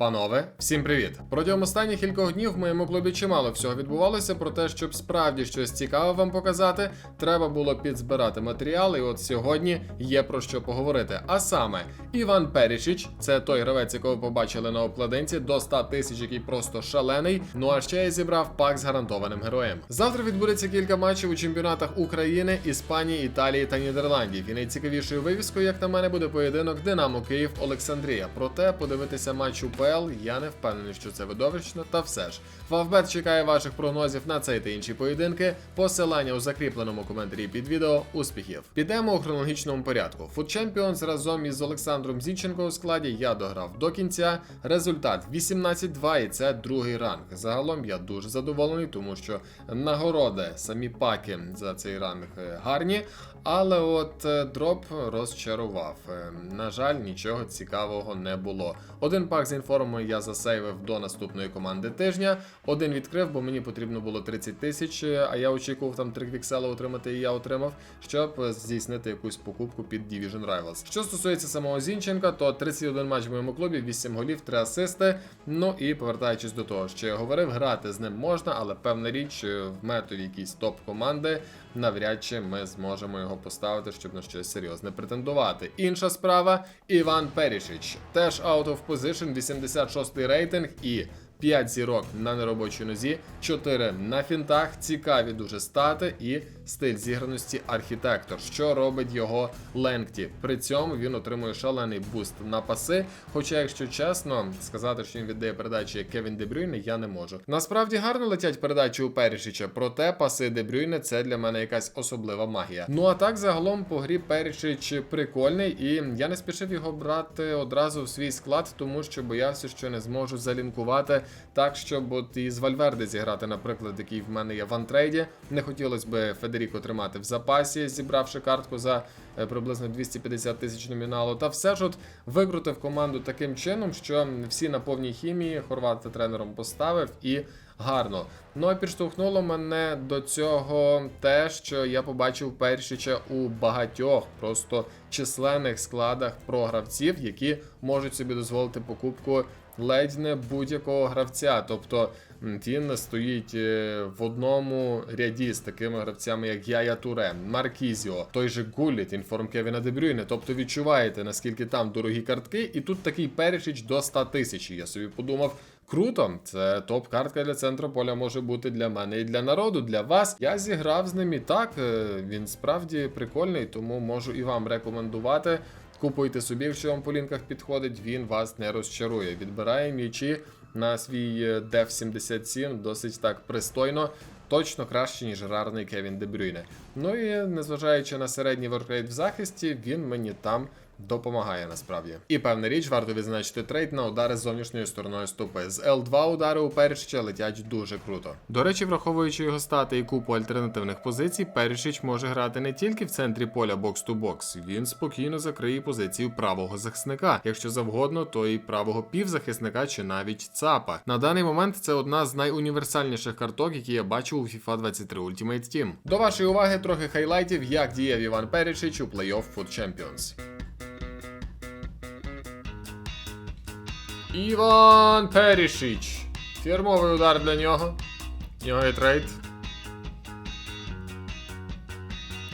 Панове, всім привіт! Протягом останніх кількох днів в моєму клубі чимало всього відбувалося. Проте, щоб справді щось цікаве вам показати, треба було підзбирати матеріал. І от сьогодні є про що поговорити. А саме, Іван Перішіч, це той гравець, якого побачили на обкладинці, до 100 тисяч, який просто шалений. Ну а ще я зібрав пак з гарантованим героєм. Завтра відбудеться кілька матчів у чемпіонатах України, Іспанії, Італії та Нідерландів. І найцікавішою вивіскою, як на мене, буде поєдинок Динамо Київ Олександрія. Проте подивитися матч УПЛ я не впевнений, що це видовищно, та все ж. Фавбет чекає ваших прогнозів на цей та інші поєдинки. Посилання у закріпленому коментарі під відео. Успіхів! Підемо у хронологічному порядку. Food Champions разом із Олександром Зінченко у складі я дограв до кінця. Результат 18-2 і це другий ранг. Загалом я дуже задоволений, тому що нагороди, самі паки за цей ранг е, гарні. Але от е, дроп розчарував. Е, На жаль, нічого цікавого не було. Один пак з інформою я засейвив до наступної команди тижня. Один відкрив, бо мені потрібно було 30 тисяч, а я очікував там 3 квіксела отримати, і я отримав, щоб здійснити якусь покупку під Division Rivals. Що стосується самого Зінченка, то 31 матч в моєму клубі, 8 голів, 3 асисти. Ну і повертаючись до того, що я говорив, грати з ним можна, але певна річ е, в метові якісь топ команди навряд чи ми зможемо його поставити, щоб на щось серйозне претендувати. Інша справа Іван Перішич. Теж out of position, 86 рейтинг і 5 зірок на неробочій нозі, 4 на фінтах, цікаві дуже стати і стиль зіграності архітектор, що робить його ленгті. При цьому він отримує шалений буст на паси. Хоча, якщо чесно, сказати, що він віддає передачі Кевін Дебрюйне, я не можу. Насправді гарно летять передачі у Перішича, проте паси Дебрюйне це для мене якась особлива магія. Ну а так загалом по грі Перішич прикольний, і я не спішив його брати одразу в свій склад, тому що боявся, що не зможу залінкувати так, щоб от із Вальверде зіграти, наприклад, який в мене є в антрейді. Не хотілося б Федеріко тримати в запасі, зібравши картку за е, приблизно 250 тисяч номіналу. Та все ж от викрутив команду таким чином, що всі на повній хімії Хорвата тренером поставив і. Гарно. Ну а підштовхнуло мене до цього те, що я побачив Першича у багатьох просто численних складах про гравців, які можуть собі дозволити покупку ледь не будь-якого гравця. Тобто він стоїть е, в одному ряді з такими гравцями, як Яя Туре, Маркізіо, той же Гуліт, інформ Кевіна Дебрюйне. Тобто відчуваєте, наскільки там дорогі картки, і тут такий Перечич до 100 тисяч. Я собі подумав. Круто, це топ-картка для центру поля може бути для мене і для народу, для вас. Я зіграв з ним і так. е, Він справді прикольний, тому можу і вам рекомендувати. Купуйте собі, якщо вам по лінках підходить, він вас не розчарує. Відбирає м'ячі на свій Деф 77 досить так пристойно. Точно краще, ніж рарний Кевін Дебрюйне. Ну і незважаючи на середній воркрейт в захисті, він мені там допомагає насправді. І певна річ, варто відзначити трейд на удари з зовнішньою стороною стопи. З L2 удари у Перішича летять дуже круто. До речі, враховуючи його стати і купу альтернативних позицій, Перішич може грати не тільки в центрі поля бокс-ту-бокс, він спокійно закриє позицію правого захисника. Якщо завгодно, то і правого півзахисника чи навіть ЦАПа. На даний момент це одна з найуніверсальніших карток, які я бачив у FIFA 23 Ultimate Team. До вашої уваги трохи хайлайтів, як діяв Іван Перішич у плей-офф Foot Champions. Іван Перішич. Фірмовий удар для нього. Його трейд.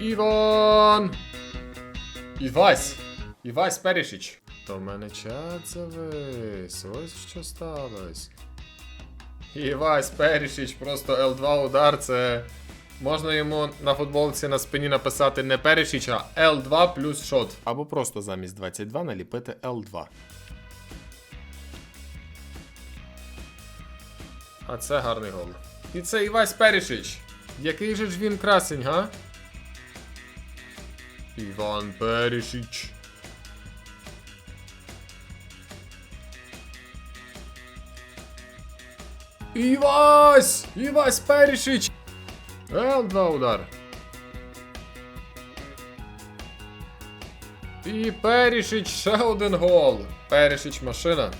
Іван. Івась. Івась Перішич. То в мене чат завис. Ось що сталося. Івась Перішич, просто L2 удар. Це. Можна йому на футболці на спині написати не Перішич, а L2 плюс шот. Або просто замість 22 наліпити L2. А це гарний гол. І це Івась Перішич. Який же ж він красень, га? Іван Перішич. Івась! Івась Перішич! Л2 удар. І Перішич ще один гол. Перішич машина.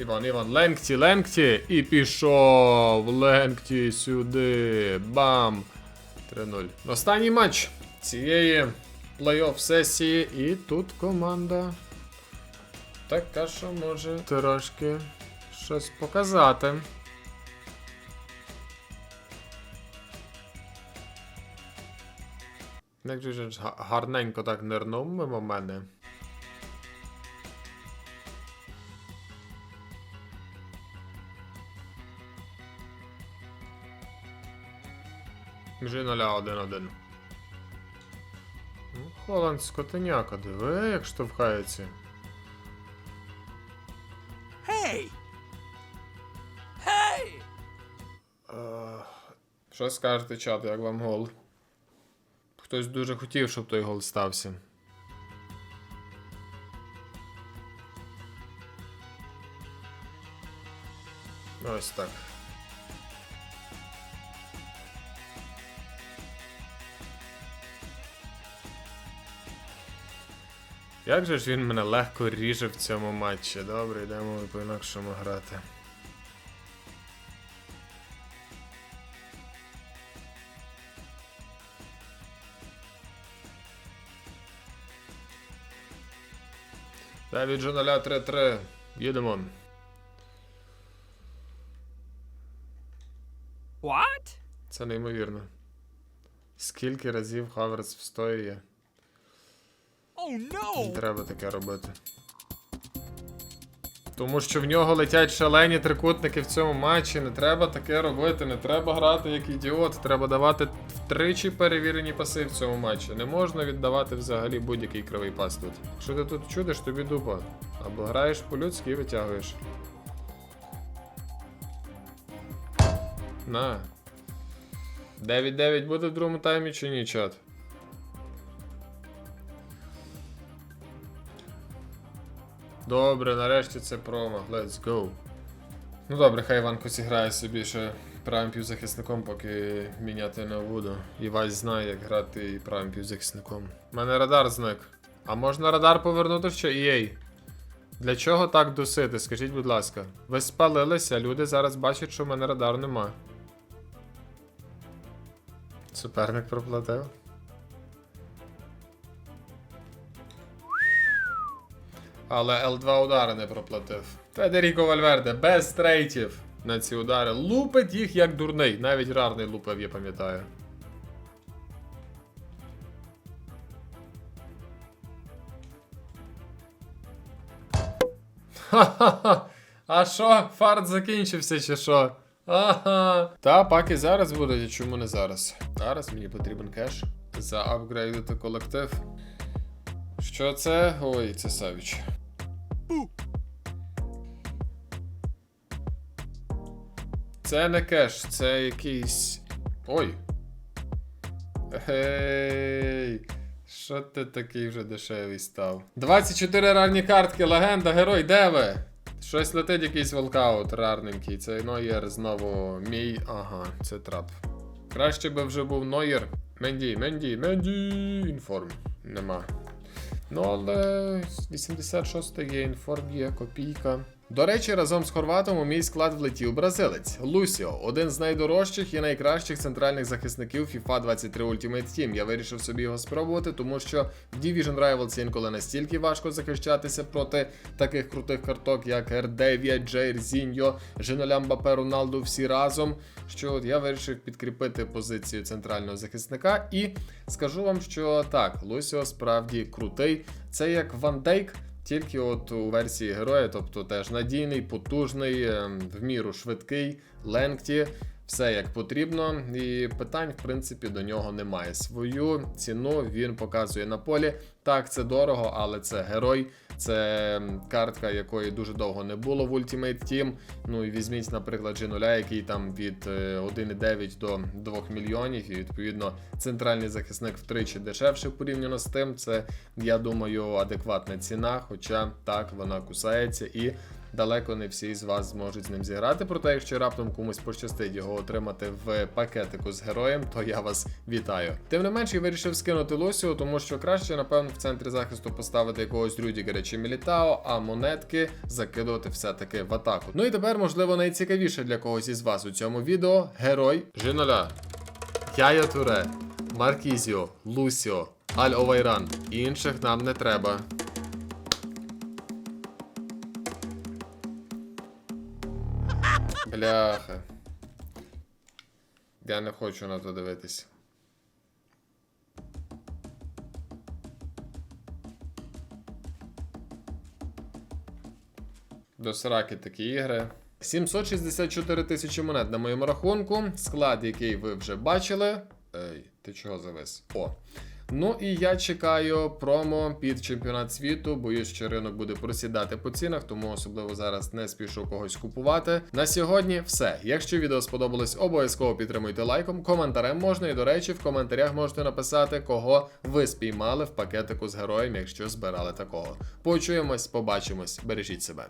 Іван, Іван, Ленкті, Ленкті. І пішов. Ленкті сюди. Бам. 3-0. Останній матч цієї плей-офф сесії. І тут команда така, що може трошки щось показати. Як же гарненько так нирнув мимо мене. Вже 0-1-1. Ну, Холланд скотиняка, диви, як штовхається. Hey! Hey! Що скажете, чат, як вам гол? Хтось дуже хотів, щоб той гол стався. Ось так. Як же ж він мене легко ріже в цьому матчі? Добре, йдемо по-інакшому грати. Девід Жоналя 3-3. Їдемо. What? Це неймовірно. Скільки разів Хаверс встоює? Не треба таке робити. Тому що в нього летять шалені трикутники в цьому матчі. Не треба таке робити, не треба грати як ідіот. Треба давати втричі перевірені паси в цьому матчі. Не можна віддавати взагалі будь-який кривий пас тут. Якщо ти тут чудиш, тобі дупа. Або граєш по-людськи і витягуєш. На. 9-9 буде в другому таймі чи ні, чат? Добре, нарешті це промо. Let's go. Ну добре, хай Іванко зіграє собі ще правим півзахисником, поки міняти не буду. І Вась знає, як грати і правим півзахисником. У мене радар зник. А можна радар повернути ще EA? Для чого так досити? Скажіть, будь ласка. Ви спалилися, люди зараз бачать, що в мене радар нема. Суперник проплатив. Але L2 удари не проплатив. Федеріко Вальверде без трейтів на ці удари. Лупить їх як дурний. Навіть рарний лупив, я пам'ятаю. Ха-ха-ха. А що, фарт закінчився чи що? Ага. Та паки зараз будуть, чому не зараз? Зараз мені потрібен кеш заапгрейдити колектив. Що це? Ой, це Савіч. Це не кеш, це якийсь. Ой. Гей. Що ти такий вже дешевий став? 24 рарні картки, легенда, герой, де ви? Щось летить якийсь волкаут рарненький. Цей Нойер знову мій. Ага, це трап. Краще би вже був Нойер. Менді, Менді, Менді. Інформ. Нема. Ну, але 86 є інформ, є копійка. До речі, разом з Хорватом у мій склад влетів бразилець Лусіо, один з найдорожчих і найкращих центральних захисників FIFA 23 Ultimate Team. Я вирішив собі його спробувати, тому що в Division Rivals інколи настільки важко захищатися проти таких крутих карток, як R9, Джейрзіньо, Женоля Мбапе, всі разом. Що от я вирішив підкріпити позицію центрального захисника. І скажу вам, що так, Лусіо справді крутий. Це як Ван Дейк, тільки от у версії героя, тобто теж надійний, потужний, ем, в міру швидкий, ленгті, все як потрібно. І питань, в принципі, до нього немає. Свою ціну він показує на полі. Так, це дорого, але це герой. Це картка, якої дуже довго не було в Ultimate Team. Ну і візьміть, наприклад, G0, який там від е, 1,9 до 2 мільйонів. І відповідно центральний захисник втричі дешевше порівняно з тим. Це, я думаю, адекватна ціна. Хоча так вона кусається і. Далеко не всі з вас зможуть з ним зіграти. Проте, якщо раптом комусь пощастить його отримати в пакетику з героєм, то я вас вітаю. Тим не менш, я вирішив скинути Лусіо, тому що краще, напевно, в центрі захисту поставити якогось Рюдігера чи Мілітао, а монетки закидувати все-таки в атаку. Ну і тепер, можливо, найцікавіше для когось із вас у цьому відео герой Жиноля. Яя Туре, Маркізіо, Лусіо, Аль Овайран. Інших нам не треба. Бляха. Я не хочу на то дивитися. До сраки такі ігри. 764 тисячі монет на моєму рахунку. Склад, який ви вже бачили. Ей, ти чого завис? О. Ну і я чекаю промо під чемпіонат світу. Боюсь, що ринок буде просідати по цінах, тому особливо зараз не спішу когось купувати. На сьогодні все. Якщо відео сподобалось, обов'язково підтримуйте лайком, коментарем можна. І до речі, в коментарях можете написати, кого ви спіймали в пакетику з героєм, якщо збирали такого. Почуємось, побачимось, бережіть себе.